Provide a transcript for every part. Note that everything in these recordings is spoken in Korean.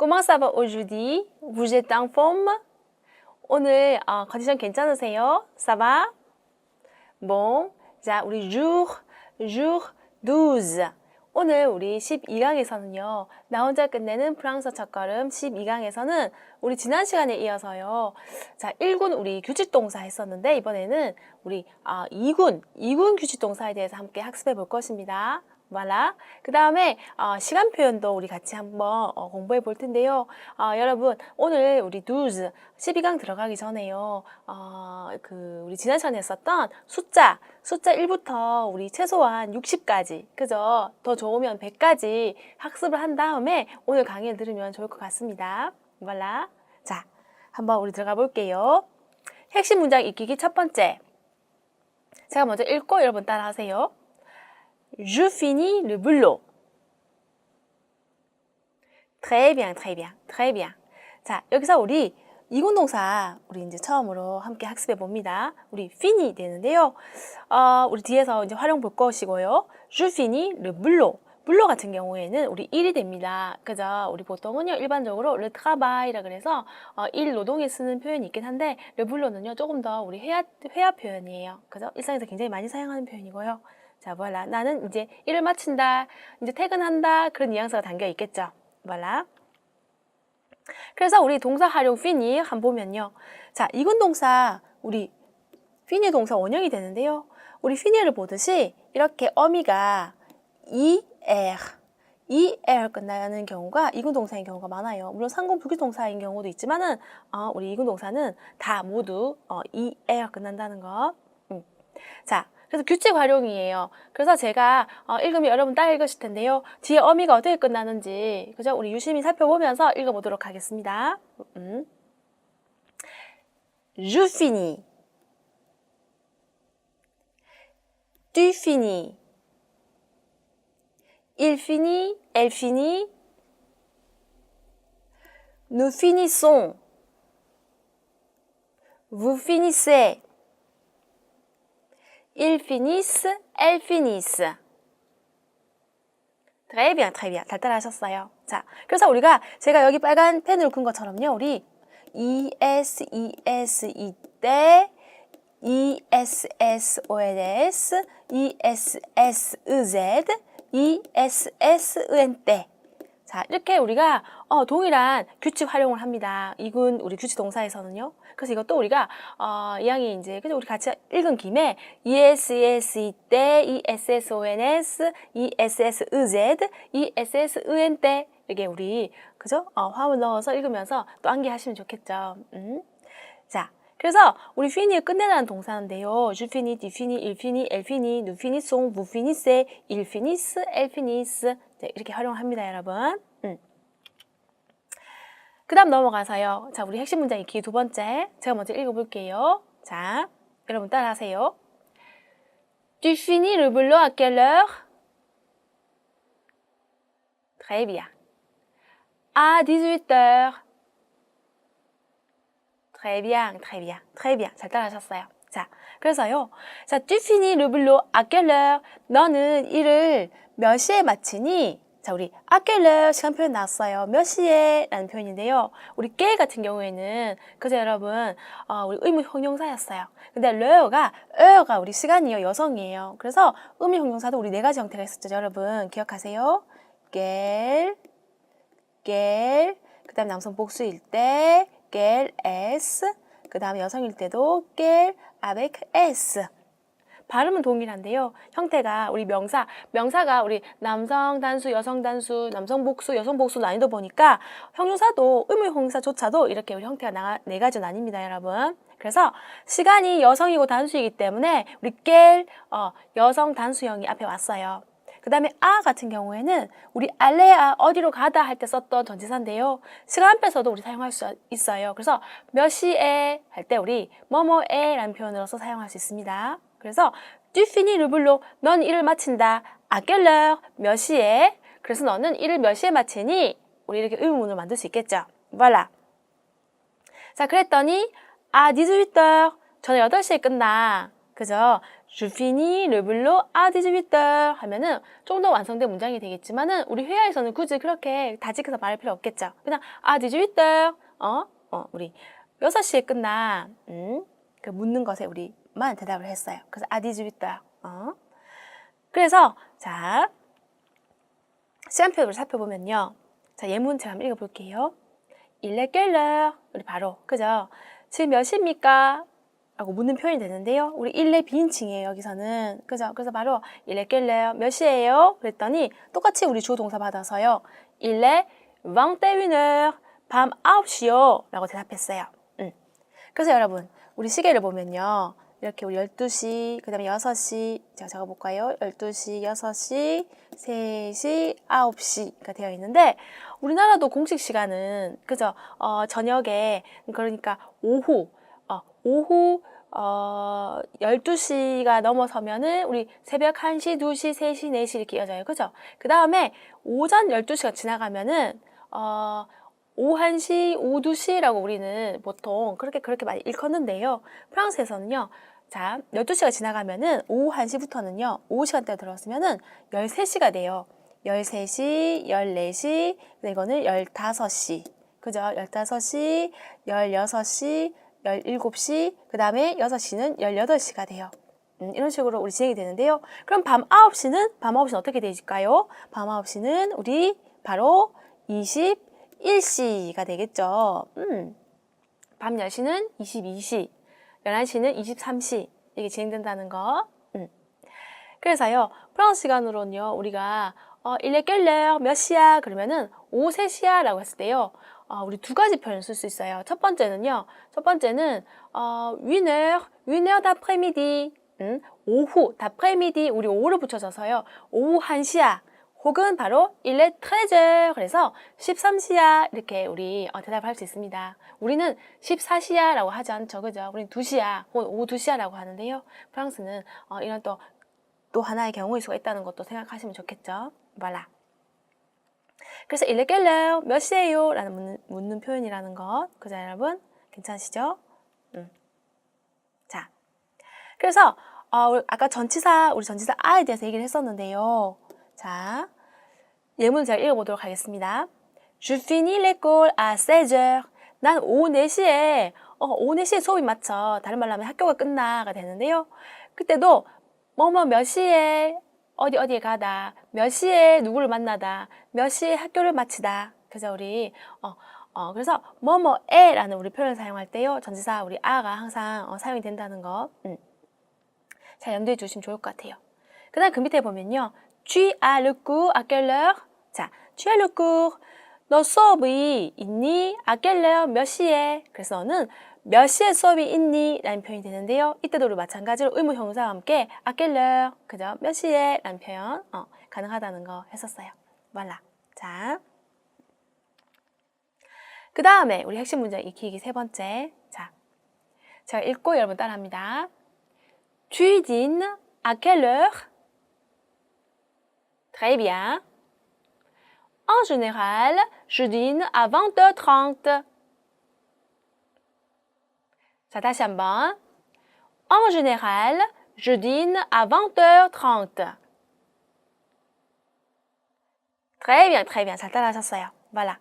Comment ça va aujourd'hui? Vous êtes en forme? 오늘 어, 컨디션 괜찮으세요? Ça va? Bon. 자, 우리 jour, jour 12. 오늘 우리 12강에서는요, 나 혼자 끝내는 프랑스 첫걸음 12강에서는 우리 지난 시간에 이어서요, 자, 1군 우리 규칙동사 했었는데, 이번에는 우리 아, 2군, 2군 규칙동사에 대해서 함께 학습해 볼 것입니다. Voilà. 그 다음에 어, 시간 표현도 우리 같이 한번 어, 공부해 볼 텐데요. 어, 여러분 오늘 우리 12, 12강 들어가기 전에요. 어, 그 우리 지난 시간에 했었던 숫자, 숫자 1부터 우리 최소한 60까지, 그죠? 더 좋으면 100까지 학습을 한 다음에 오늘 강의를 들으면 좋을 것 같습니다. voilà. 자, 한번 우리 들어가 볼게요. 핵심 문장 익히기 첫 번째. 제가 먼저 읽고 여러분 따라 하세요. Je finis le boulot. Très bien, très bien, très bien. 자, 여기서 우리 이군동사 우리 이제 처음으로 함께 학습해 봅니다. 우리 fini 되는데요. 어, 우리 뒤에서 이제 활용 볼 것이고요. Je finis le boulot. 물로 같은 경우에는 우리 일이 됩니다. 그죠? 우리 보통은요, 일반적으로 le travail이라 그래서 어, 일 노동에 쓰는 표현이 있긴 한데, le boulot는요, 조금 더 우리 회화, 회화 표현이에요. 그죠? 일상에서 굉장히 많이 사용하는 표현이고요. 자, voilà. 나는 이제 일을 마친다, 이제 퇴근한다, 그런 뉘앙스가 담겨 있겠죠. voilà. 그래서 우리 동사 활용 fini 한번 보면요. 자, 이군 동사, 우리 fini 동사 원형이 되는데요. 우리 fini를 보듯이 이렇게 어미가 er, er 끝나는 경우가 이군 동사인 경우가 많아요. 물론 상공 불규 동사인 경우도 있지만은 어, 우리 이군 동사는 다 모두 어, er 끝난다는 거. 음. 자, 그래서 규칙 활용이에요. 그래서 제가 어, 읽으면 여러분 따라 읽으실 텐데요. 뒤에 어미가 어떻게 끝나는지 그죠? 우리 유심히 살펴보면서 읽어보도록 하겠습니다. 음. Je finis. Tu finis. Il finit, elle finit. Nous finissons. Vous finissez. Ils finissent, elles finissent. Très bien, très bien. 잘 따라하셨어요. 자, 그래서 우리가 제가 여기 빨간 펜으로 큰 것처럼요. 우리 ES, ES 이때 E ESS, ONS, ESS, EZ, ESS, EN 때. 자, 이렇게 우리가 어, 동일한 규칙 활용을 합니다. 이군 우리 규칙 동사에서는요. 그래서 이것도 우리가 어, 이왕이 이제 그죠 우리 같이 읽은 김에 ES, ES 이때, ESS, ONS, ESS, EZ, ESS, EN 때 이게 우리 그죠 어, 화음을 넣어서 읽으면서 또 암기하시면 좋겠죠. 음. 자. 그래서 우리 fini를 끝내라는 동사인데요. Finit, nous finissons, vous finissez, ils finissent, elles finissent. 네, 이렇게 활용합니다, 여러분. 음. 그 다음 넘어가서요. 자, 우리 핵심 문장 익히기 두 번째. 제가 먼저 읽어볼게요. 자, 여러분 따라하세요. Tu finis le boulot à quelle heure? Très bien. À 18h. Très bien, très bien, très bien. 잘 따라하셨어요. 자, 그래서요. 자, tu finis le boulot à quelle heure? 너는 일을 몇 시에 마치니? 자, 우리 heure 시간 표현 나왔어요. 몇 시에? 라는 표현인데요. 우리 깨 같은 경우에는 그죠 여러분, 어, 우리 의무 형용사였어요. 근데 l'heure가, l'heure가 우리 시간이요. 여성이에요. 그래서 의무 형용사도 우리 네 가지 형태가 있었죠. 여러분, 기억하세요. quelle, quelle, 그 다음 남성 복수일 때, quelle s, 그 다음 여성일 때도 quelle avec s. 발음은 동일한데요. 형태가 우리 명사, 명사가 우리 남성 단수, 여성 단수, 남성 복수, 여성 복수 난이도 보니까 형용사도 의무 형용사조차도 이렇게 우리 형태가 나, 네 가지 나뉩니다, 여러분. 그래서 시간이 여성이고 단수이기 때문에 우리 quelle 어, 여성 단수형이 앞에 왔어요. 그 다음에 아 같은 경우에는 우리 알레아 어디로 가다 할 때 썼던 전치사인데요. 시간 앞에서도 우리 사용할 수 있어요. 그래서 몇 시에 할 때 우리 뭐뭐에 라는 표현으로서 사용할 수 있습니다. 그래서 tu finis le boulot. 넌 일을 마친다. à quelle heure? 몇 시에? 그래서 너는 일을 몇 시에 마치니? 우리 이렇게 의문문을 만들 수 있겠죠. voilà. 자, 그랬더니 à 18h. 저녁 8시에 끝나. 그죠? Je finis le boulot à 18h 하면은 좀 더 완성된 문장이 되겠지만은 우리 회화에서는 굳이 그렇게 다직해서 말할 필요 없겠죠. 그냥 à 18h 어? 어, 우리 6시에 끝나. 음? 그 묻는 것에 우리 만 대답을 했어요. 그래서 à 18h. 어? 그래서 자 시간표를 살펴보면요. 자 예문 제가 한번 읽어볼게요. Heure? 우리 바로 그죠? 지금 몇 시입니까? 라고 묻는 표현이 되는데요. 우리 일레 비인칭이에요, 여기서는. 그죠? 그래서 바로 일레 깰래요? 몇 시예요? 그랬더니 똑같이 우리 주어 동사 받아서요. 일레 21h 밤 9시요. 라고 대답했어요. 음. 그래서 여러분, 우리 시계를 보면요. 이렇게 우리 12시, 그 다음에 6시, 제가 적어볼까요? 12시, 6시, 3시, 9시가 되어 있는데, 우리나라도 공식 시간은, 그죠? 어, 저녁에, 그러니까 오후, 어, 오후, 어, 12시가 넘어서면은 우리 새벽 1시, 2시, 3시, 4시 이렇게 이어져요. 그죠? 그 다음에 오전 12시가 지나가면은, 어, 오후 1시, 오후 2시라고 우리는 보통 그렇게 그렇게 많이 일컫는데요. 프랑스에서는요. 자, 12시가 지나가면은 오후 1시부터는요. 오후 시간대가 들어왔으면은 13시가 돼요. 13시, 14시, 근데 이거는 15시. 그죠? 15시, 16시, 17시, 그 다음에 6시는 18시가 돼요. 음, 이런 식으로 우리 진행이 되는데요. 그럼 밤 9시는, 밤 9시는 어떻게 되실까요? 밤 9시는 우리 바로 21시가 되겠죠. 음, 밤 10시는 22시, 11시는 23시, 이게 진행된다는 거. 음. 그래서요, 프랑스 시간으로는요, 우리가, 어, 일레 깰레 몇 시야? 그러면은 오후 3시야? 라고 했을 때요, 어, 우리 두 가지 표현을 쓸 수 있어요. 첫 번째는요, 첫 번째는, 어, 위너, 위너 다프레미디, 음, 오후, 다프레미디, 우리 오후를 붙여줘서요, 오후 1시야. 혹은 바로 일레 트레저 그래서 13시야 이렇게 우리 어, 대답할 수 있습니다. 우리는 14시야라고 하지 않죠, 그죠? 우리는 2시야 혹은 오후 2시야라고 하는데요. 프랑스는 어, 이런 또, 또 하나의 경우일 수가 있다는 것도 생각하시면 좋겠죠. 말라. 그래서 일레 깰래요? 몇 시에요? 라는 묻는, 묻는 표현이라는 것. 그죠, 여러분? 괜찮으시죠? 음. 자. 그래서, 어, 아까 전치사, 우리 전치사 아에 대해서 얘기를 했었는데요. 자, 예문 제가 읽어보도록 하겠습니다. Je finis l'école à 16h. 난 오후 4시에, 어, 오후 4시에 수업이 마쳐. 다른 말로 하면 학교가 끝나가 되는데요. 그때도, 뭐뭐 몇 시에, 어디 어디에 가다, 몇 시에 누구를 만나다, 몇 시에 학교를 마치다. 그래서 우리, 어, 어, 그래서 뭐뭐에라는 우리 표현을 사용할 때요. 전지사 우리 아가 항상 어, 사용이 된다는 거. 음. 잘 염두에 두시면 좋을 것 같아요. 그 다음 그 밑에 보면요. Tu as le cours à quelle heure? 자, tu as le cours. 너 수업이 있니? à quelle heure? 몇 시에? 그래서 너는 몇 시에 수업이 있니? 라는 표현이 되는데요. 이때도 마찬가지로 의무 형사와 함께 à quelle heure? 그죠? 몇 시에? 라는 표현 어, 가능하다는 거 했었어요. 몰라. 자. 그 다음에 우리 핵심 문장 익히기 세 번째. 자. 제가 읽고 여러분 따라합니다. Tu dînes à quelle heure? Très bien. En général, je dîne à 20h30. 자, 다시 한번. En général, je dîne à 20h30. Très bien, très bien. 잘 따라하셨어요. voilà.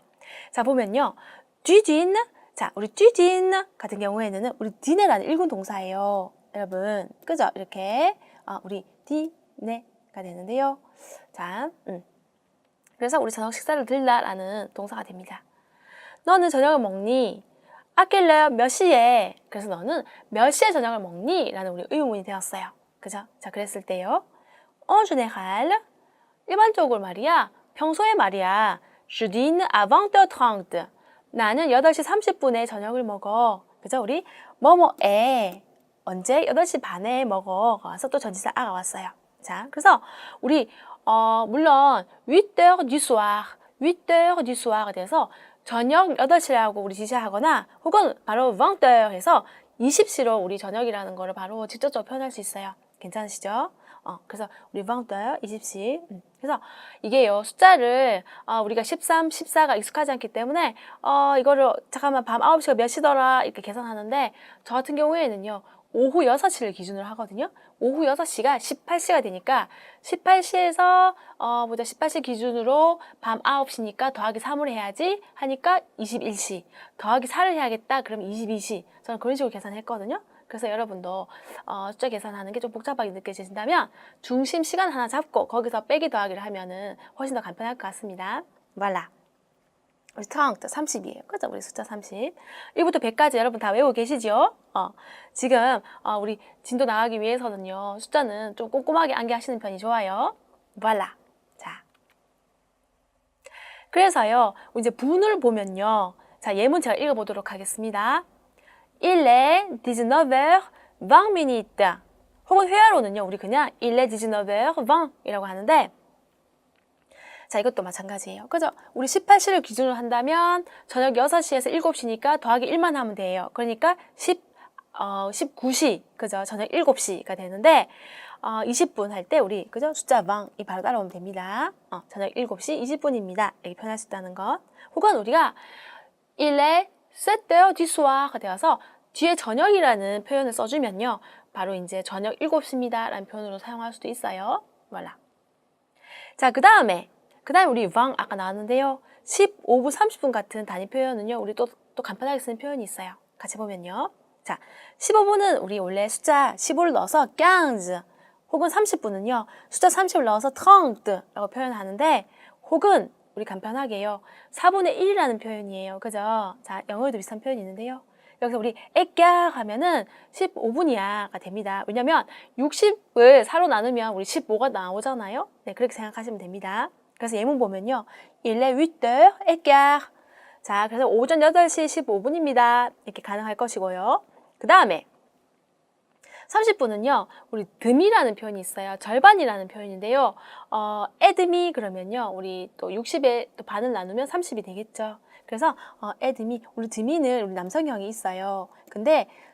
자, 보면요. tu dînes. 자, 우리 tu dînes 같은 경우에는 우리 dîner라는 일군 동사예요. 여러분. 그죠? 이렇게. 어, 우리 dîner 가 되는데요. 자, 음. 그래서 우리 저녁 식사를 들라라는 동사가 됩니다. 너는 저녁을 먹니? 아낄래 몇 시에? 그래서 너는 몇 시에 저녁을 먹니? 라는 우리 의문이 되었어요. 그죠? 자, 그랬을 때요. En général, 일반적으로 말이야. 평소에 말이야. Je dîne à 20h30. 나는 8시 30분에 저녁을 먹어. 그죠? 우리 뭐뭐에 언제? 8시 반에 먹어. 와서 또 전치사 아가 왔어요. 자, 그래서 우리 어, 물론 8h du soir, 8h du soir에 대해서 저녁 8시라고 우리 지시하거나 혹은 바로 20h 해서 20시로 우리 저녁이라는 거를 바로 직접적으로 표현할 수 있어요. 괜찮으시죠? 어, 그래서 우리 20h, 20시. 음. 그래서 이게요, 숫자를 어, 우리가 13, 14가 익숙하지 않기 때문에 어, 이거를 잠깐만 밤 9시가 몇 시더라 이렇게 계산하는데 저 같은 경우에는요, 오후 6시를 기준으로 하거든요. 오후 6시가 18시가 되니까 18시에서 어 보자 18시 기준으로 밤 9시니까 더하기 3을 해야지 하니까 21시 더하기 4를 해야겠다 그럼 22시 저는 그런 식으로 계산했거든요. 그래서 여러분도 어, 숫자 계산하는 게 좀 복잡하게 느껴지신다면 중심 시간 하나 잡고 거기서 빼기 더하기를 하면은 훨씬 더 간편할 것 같습니다. 말라. 우리 트렁트 30이에요. 그죠? 우리 숫자 30. 1부터 100까지 여러분 다 외우고 계시죠? 어, 지금 어, 우리 진도 나가기 위해서는요. 숫자는 좀 꼼꼼하게 암기하시는 편이 좋아요. 말라. 자. 그래서요. 이제 분을 보면요. 자, 예문 제가 읽어 보도록 하겠습니다. Il est 19h 20 minutes. 혹은 회화로는요, 우리 그냥 il est 19h 20 이라고 하는데, 자, 이것도 마찬가지예요. 그죠? 우리 18시를 기준으로 한다면, 저녁 6시에서 7시니까 더하기 1만 하면 돼요. 그러니까 10, 어, 19시, 그죠? 저녁 7시가 되는데, 어, 20분 할 때 우리, 그죠? 숫자 방이 바로 따라오면 됩니다. 어, 저녁 7시 20분입니다. 이렇게 표현할 수 있다는 것. 혹은 우리가 7h du soir가 되어서 뒤에 저녁이라는 표현을 써주면요. 바로 이제 저녁 7시입니다. 라는 표현으로 사용할 수도 있어요. 몰라. 자, 그 다음에, 그 다음에 우리 왕 아까 나왔는데요. 15분, 30분 같은 단위 표현은요. 우리 또, 또 간편하게 쓰는 표현이 있어요. 같이 보면요. 자, 15분은 우리 원래 숫자 15를 넣어서 15 혹은 30분은요. 숫자 30을 넣어서 30라고 표현하는데 혹은 우리 간편하게요. 4분의 1이라는 표현이에요. 그죠? 자, 영어에도 비슷한 표현이 있는데요. 여기서 우리 액야 하면은 15분이야가 됩니다. 왜냐면 60을 4로 나누면 우리 15가 나오잖아요. 네, 그렇게 생각하시면 됩니다. 그래서 예문 보면요. il est 8h 액야. 자, 그래서 오전 8시 15분입니다. 이렇게 가능할 것이고요. 그 다음에 30분은요, 우리 듬이라는 표현이 있어요. 절반이라는 표현인데요. 어, 에드미 그러면요, 우리 또 60에 또 반을 나누면 30이 되겠죠. 그래서 어, 에드미, 우리 드미는 우리 남성형이 있어요. 근데 수-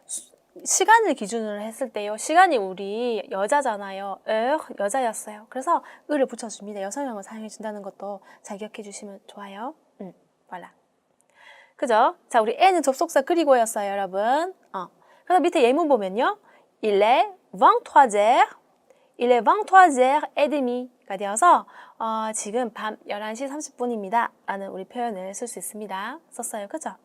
시간을 기준으로 했을 때요, 시간이 우리 여자잖아요. 에 여자였어요. 그래서 을을 붙여줍니다. 여성형을 사용해 준다는 것도 잘 기억해 주시면 좋아요. 음, voilà. 그죠? 자, 우리 N은 접속사 그리고였어요, 여러분. 어. 그래서 밑에 예문 보면요. Il est 23h, il est 23h et demi가 되어서 어, 지금 밤 11시 30분입니다. 라는 우리 표현을 쓸 수 있습니다. 썼어요. 그죠?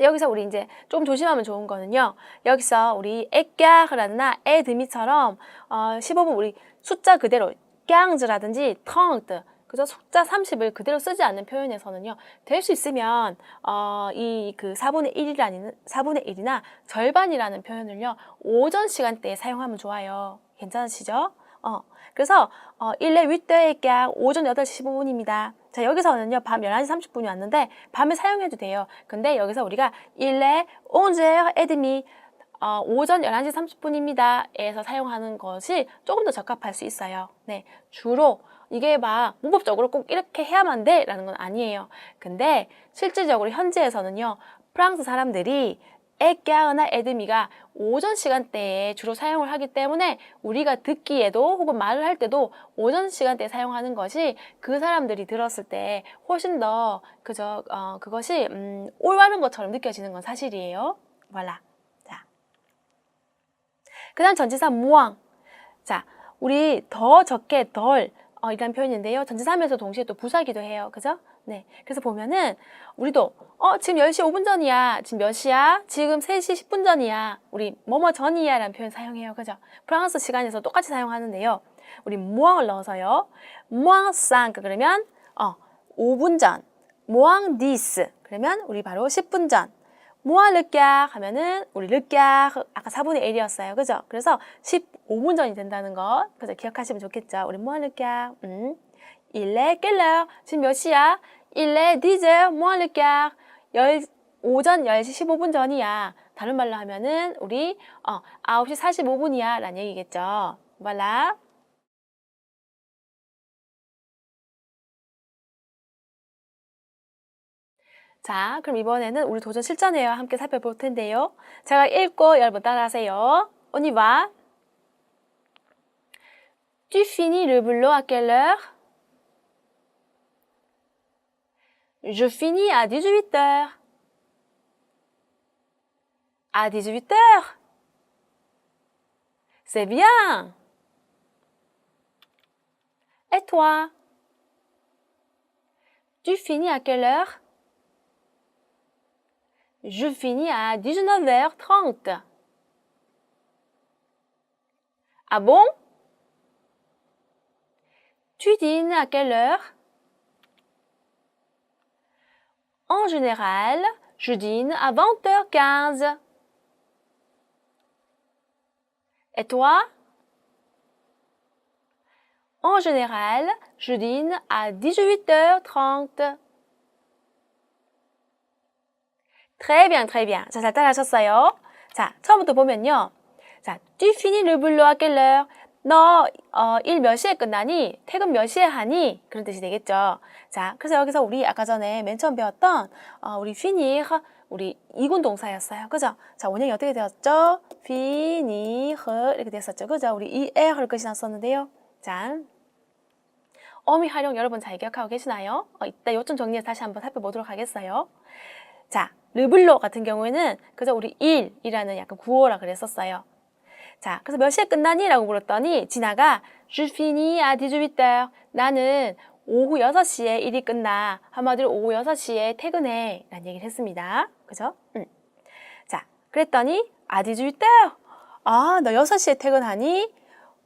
여기서 우리 이제 좀 조심하면 좋은 거는요. 여기서 우리 에까라나 에드미처럼 어, 15분 우리 숫자 그대로 깡즈라든지 텅드 그죠? 숫자 30을 그대로 쓰지 않는 표현에서는요. 될 수 있으면 어, 이 그 4분의 1이라는 4분의 1이나 절반이라는 표현을요. 오전 시간대에 사용하면 좋아요. 괜찮으시죠? 어. 그래서 어, 1내 윗대의 깍 오전 8시 15분입니다. 자, 여기서는요. 밤 11시 30분이 왔는데 밤에 사용해도 돼요. 근데 여기서 우리가 1내 온제 에드미 어, 오전 11시 30분입니다. 에서 사용하는 것이 조금 더 적합할 수 있어요. 네. 주로 이게 막 문법적으로 꼭 이렇게 해야만 돼 라는 건 아니에요. 근데 실질적으로 현지에서는요. 프랑스 사람들이 에까나 에드미가 오전 시간대에 주로 사용을 하기 때문에 우리가 듣기에도 혹은 말을 할 때도 오전 시간대에 사용하는 것이 그 사람들이 들었을 때 훨씬 더 그저 어, 그것이 음, 올바른 것처럼 느껴지는 건 사실이에요. voilà. 자, 그다음 전치사 무왕. 자, 우리 더 적게 덜 어, 이란 표현인데요. 전치사하면서 동시에 또 부사기도 해요. 그죠? 네. 그래서 보면은 우리도 어, 지금 10시 5분 전이야. 지금 몇 시야? 지금 3시 10분 전이야. 우리 뭐뭐 전이야 라는 표현 사용해요. 그죠? 프랑스 시간에서 똑같이 사용하는데요. 우리 무앙을 넣어서요. 무앙 쌍 그러면 어, 5분 전. 무앙 디스 그러면 우리 바로 10분 전. 무아 르깍 하면은 우리 르깍 아까 4분의 1이었어요. 그죠? 그래서 15분 전이 된다는 거. 그래서 기억하시면 좋겠죠. 우리 무아 르깍. 음. 일레 깰러 지금 몇 시야? 일레 디제 무아 르깍 열 오전 10시 15분 전이야. 다른 말로 하면은 우리 어 9시 45분이야 라는 얘기겠죠. 몰라? 자, 그럼 이번에는 우리 도전 실전회와 함께 살펴볼 텐데요. 제가 읽고 여러분 따라하세요. Y va. Tu finis le boulot à quelle heure? Je finis à 18 heures. à 18 heures. C'est bien. Et toi? Tu finis à quelle heure? Je finis à 19h30. Ah bon? Tu dînes à quelle heure? En général, je dîne à 20h15. Et toi En général, je dîne à 18h30. Très bien, très bien. 자, 잘 따라하셨어요. 자, 처음부터 보면요. 자, tu finis le boulot à quelle heure? 너, 어, 일 몇 시에 끝나니? 퇴근 몇 시에 하니? 그런 뜻이 되겠죠. 자, 그래서 여기서 우리 아까 전에 맨 처음 배웠던, 어, 우리 finir, 우리 이군 동사였어요. 그죠? 자, 원형이 어떻게 되었죠? finir, 이렇게 됐었죠. 그죠? 우리 er 끝이 났었는데요. 자, 어미 활용 여러분 잘 기억하고 계시나요? 어, 이따 요점 정리해서 다시 한번 살펴보도록 하겠어요. 자, 르블로 같은 경우에는 그저 우리 일이라는 약간 구어라 그랬었어요. 자, 그래서 몇 시에 끝나니? 라고 물었더니 진아가 Je finis à 18h. 나는 오후 6시에 일이 끝나. 한마디로 오후 6시에 퇴근해. 라는 얘기를 했습니다. 그죠? 응. 자, 그랬더니 à 18h. 아, 너 6시에 퇴근하니?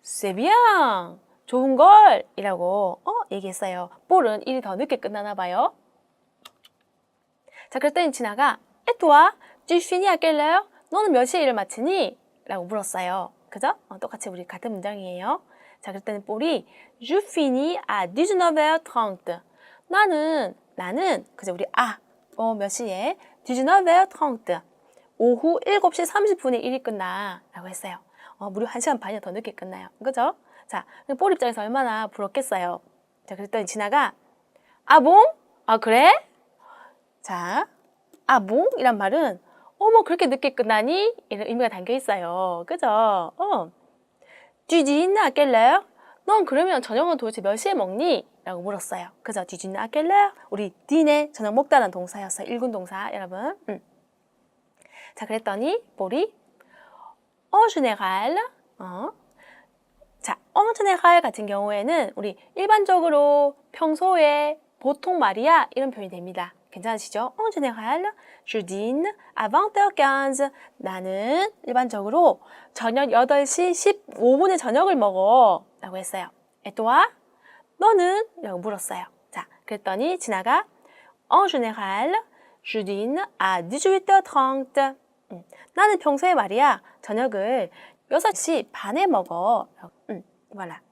C'est bien. 좋은 걸 이라고 어, 얘기했어요. 볼은 일이 더 늦게 끝나나 봐요. 자, 그랬더니 진아가 à quelle heure? 너는 몇 시에 일을 마치니? 라고 물었어요. 그죠? 어, 똑같이 우리 같은 문장이에요. 자, 그랬더니 볼이 Je finis à 19h30. 나는 나는 그죠? 우리 아, 어, 몇 시에? 19h30. 오후 7시 30분에 일이 끝나. 라고 했어요. 어, 무려 1시간 반이 더 늦게 끝나요. 그죠? 자, 볼 입장에서 얼마나 부럽겠어요. 자, 그랬더니 진아가 아, 봉? 아, 그래? 자, 아, 봉? 이란 말은 어머, 그렇게 늦게 끝나니? 이런 의미가 담겨 있어요. 그죠? 어. 뒤지나 아낄래요? 넌 그러면 저녁은 도대체 몇 시에 먹니? 라고 물었어요. 그죠? 뒤지나 아낄래요? 우리 디네 저녁 먹다는 동사였어요. 일군 동사, 여러분. 음. 자, 그랬더니 볼이 en général, 어. 자, en général 같은 경우에는 우리 일반적으로 평소에 보통 말이야 이런 표현이 됩니다. 괜찮으시죠? En général, je dîne à 20h15. 나는 일반적으로 저녁 8시 15분에 저녁을 먹어. 라고 했어요. Et toi? 너는? 라고 물었어요. 자, 그랬더니 진아가 En général, je dîne à 18h30. 음, 나는 평소에 말이야 저녁을 6시 반에 먹어. 음, voilà.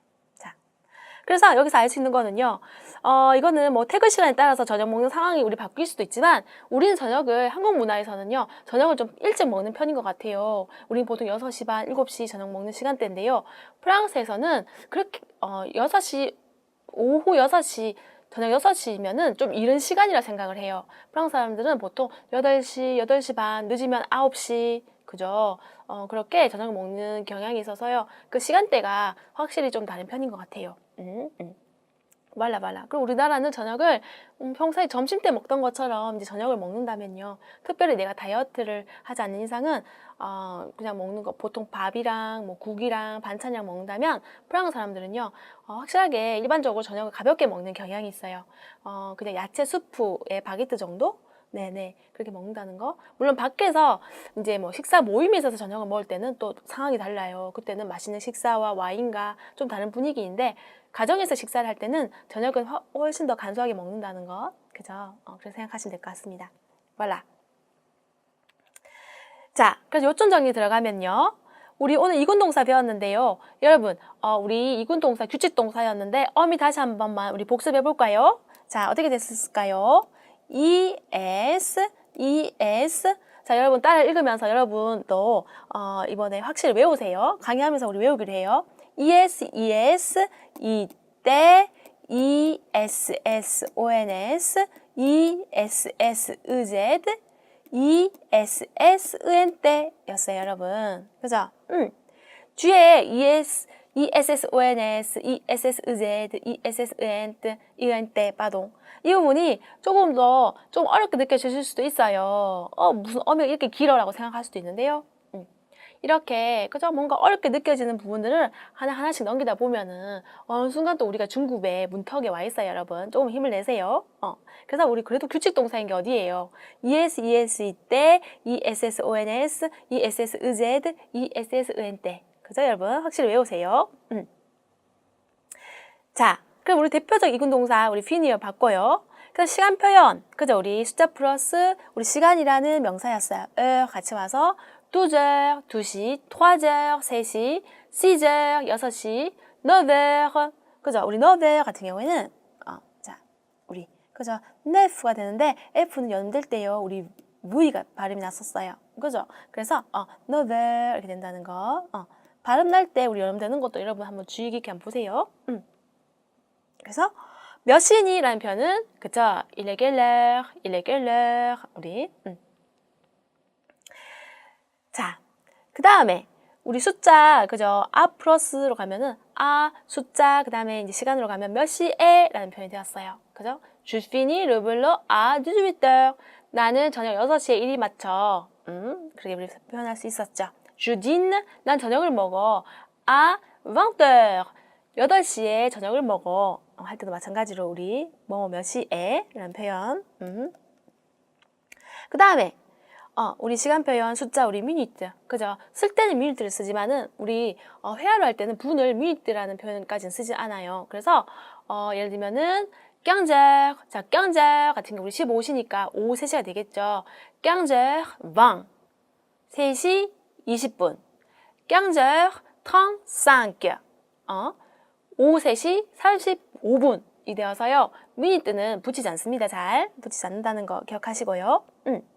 자, 그래서 여기서 알 수 있는 거는요. 어, 이거는 뭐 퇴근 시간에 따라서 저녁 먹는 상황이 우리 바뀔 수도 있지만 우리는 저녁을 한국 문화에서는요. 저녁을 좀 일찍 먹는 편인 것 같아요. 우리는 보통 6시 반, 7시 저녁 먹는 시간대인데요. 프랑스에서는 그렇게 어, 6시 오후 6시 저녁 6시면은 좀 이른 시간이라 생각을 해요. 프랑스 사람들은 보통 8시, 8시 반, 늦으면 9시, 그죠? 어, 그렇게 저녁을 먹는 경향이 있어서요. 그 시간대가 확실히 좀 다른 편인 것 같아요. 음, 음. 말라 말라. 그리고 우리나라는 저녁을 음, 평소에 점심 때 먹던 것처럼 이제 저녁을 먹는다면요. 특별히 내가 다이어트를 하지 않는 이상은 어, 그냥 먹는 거 보통 밥이랑 뭐 국이랑 반찬이랑 먹는다면 프랑스 사람들은요 어, 확실하게 일반적으로 저녁을 가볍게 먹는 경향이 있어요. 어, 그냥 야채 수프에 바게트 정도? 네네 그렇게 먹는다는 거 물론 밖에서 이제 뭐 식사 모임에 있어서 저녁을 먹을 때는 또 상황이 달라요 그때는 맛있는 식사와 와인과 좀 다른 분위기인데 가정에서 식사를 할 때는 저녁은 허- 훨씬 더 간소하게 먹는다는 거 그죠? 어, 그렇게 생각하시면 될 것 같습니다. voilà 자 그래서 요점 정리 들어가면요. 우리 오늘 이군 동사 배웠는데요. 여러분 어, 우리 이군 동사 규칙 동사였는데 어미 다시 한 번만 우리 복습해 볼까요? 자 어떻게 됐을까요? es, es. 자, 여러분 따라 읽으면서 여러분도 어, 이번에 확실히 외우세요. 강의하면서 우리 외우기로 해요. Es, es, 이때, es, s, ons, es, s, z, es, s, en 때였어요, 여러분. 그죠? 음. 뒤에 es, ESSONS, ESSEZ, ESSENT, ENT, 빠동. 이 부분이 조금 더 좀 어렵게 느껴지실 수도 있어요. 어, 무슨 어미가 이렇게 길어라고 생각할 수도 있는데요. 음. 이렇게 그죠 뭔가 어렵게 느껴지는 부분들을 하나 하나씩 넘기다 보면은 어느 순간 또 우리가 중급의 문턱에 와 있어요, 여러분. 조금 힘을 내세요. 어. 그래서 우리 그래도 규칙 동사인 게 어디예요? ES, ES 이때, ESS, ONS, ESS, EZ, ESS, EN 때. 그죠, 여러분? 확실히 외우세요. 음. 자, 그럼 우리 대표적 이군 동사 우리 피니어 바꿔요. 그래서 시간 표현, 그죠? 우리 숫자 플러스 우리 시간이라는 명사였어요. 에 같이 와서 12h, 2시, 3h, 3시, 6h, 6시, 9h, 그죠? 우리 9h 같은 경우에는 어, 자, 우리 그죠? 네프가 되는데 F는 연될 때요. 우리 V가 발음이 났었어요. 그죠? 그래서 어, 9h 이렇게 된다는 거. 어, 발음 날 때 우리 연음되는 것도 여러분 한번 주의 깊게 한번 보세요. 음. 그래서 몇 시니라는 표현은 그쵸? irregular, irregular 우리 음. 자, 그 다음에 우리 숫자 그죠? 아 플러스로 가면은 아 숫자 그 다음에 이제 시간으로 가면 몇 시에 라는 표현이 되었어요. 그죠? Le boulot à 18h. 나는 저녁 6시에 일이 마쳐. 음, 그렇게 우리 표현할 수 있었죠. Dîne, 난 저녁을 먹어. à 20h. 8시에 저녁을 먹어. 어, 할 때도 마찬가지로 우리 뭐 몇 시에 라는 표현. 음. 그 다음에 어, 우리 시간 표현 숫자 우리 미니트 그죠? 쓸 때는 미니트를 쓰지만은 우리 어, 회화를 할 때는 분을 미니트라는 표현까지는 쓰지 않아요. 그래서 어, 예를 들면은 깡제 자 깡제 같은 경우 우리 15시니까 오후 3시가 되겠죠. 깡제 왕 3시 20분 깡제 텅5 어? 오후 3시 45분이 되어서요. 미니트는 붙이지 않습니다. 잘 붙이지 않는다는 거 기억하시고요. 음.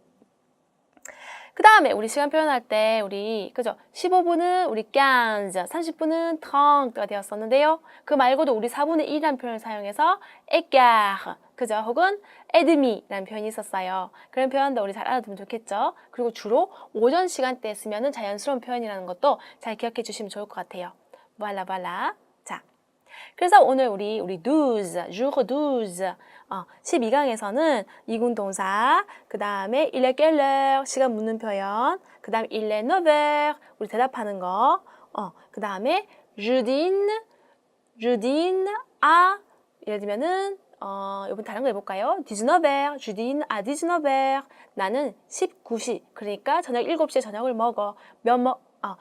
그 다음에 우리 시간 표현할 때 우리 그죠? 15분은 우리 15, 30분은 30가 되었었는데요. 그 말고도 우리 4분의 1이라는 표현을 사용해서 écart 그죠? 혹은 애드미라는 표현이 있었어요. 그런 표현도 우리 잘 알아두면 좋겠죠? 그리고 주로 오전 시간대에 쓰면은 자연스러운 표현이라는 것도 잘 기억해 주시면 좋을 것 같아요. 발라 발라. 자. 그래서 오늘 우리 우리 12, jour 12 어, 12강에서는 이군 동사, 그 다음에 il est quelle heure 시간 묻는 표현, 그 다음에 il est 9h 우리 대답하는 거, 어, 그 다음에 Judine, Judine a 예를 들면은 어, 이번 다른 거 해볼까요? 19h, Judine a 19h 나는 19시 그러니까 저녁 7시에 저녁을 먹어 몇, 뭐, 어,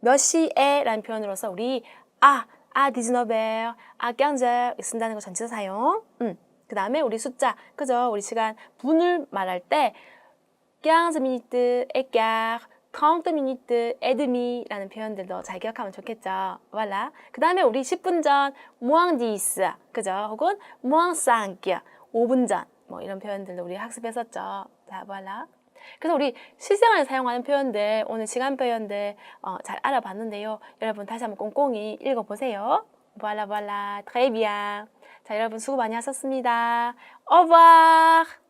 몇 시에 라는 표현으로서 우리 아, 아 19h, 아 15h 쓴다는 거 전치사 사용 음. 그 다음에 우리 숫자, 그죠? 우리 시간 분을 말할 때 15 minutes, écart, 30 minutes, et demi라는 표현들도 잘 기억하면 좋겠죠. voilà. 그 다음에 우리 10분 전, 10, 그죠? 혹은 moins 5, 5분 전, 뭐 이런 표현들도 우리 학습했었죠. 자, voilà. 그래서 우리 실생활에 사용하는 표현들, 오늘 시간 표현들 어, 잘 알아봤는데요. 여러분 다시 한번 꼼꼼히 읽어보세요. voilà. très bien. 자, 여러분 수고 많이 하셨습니다. revoir.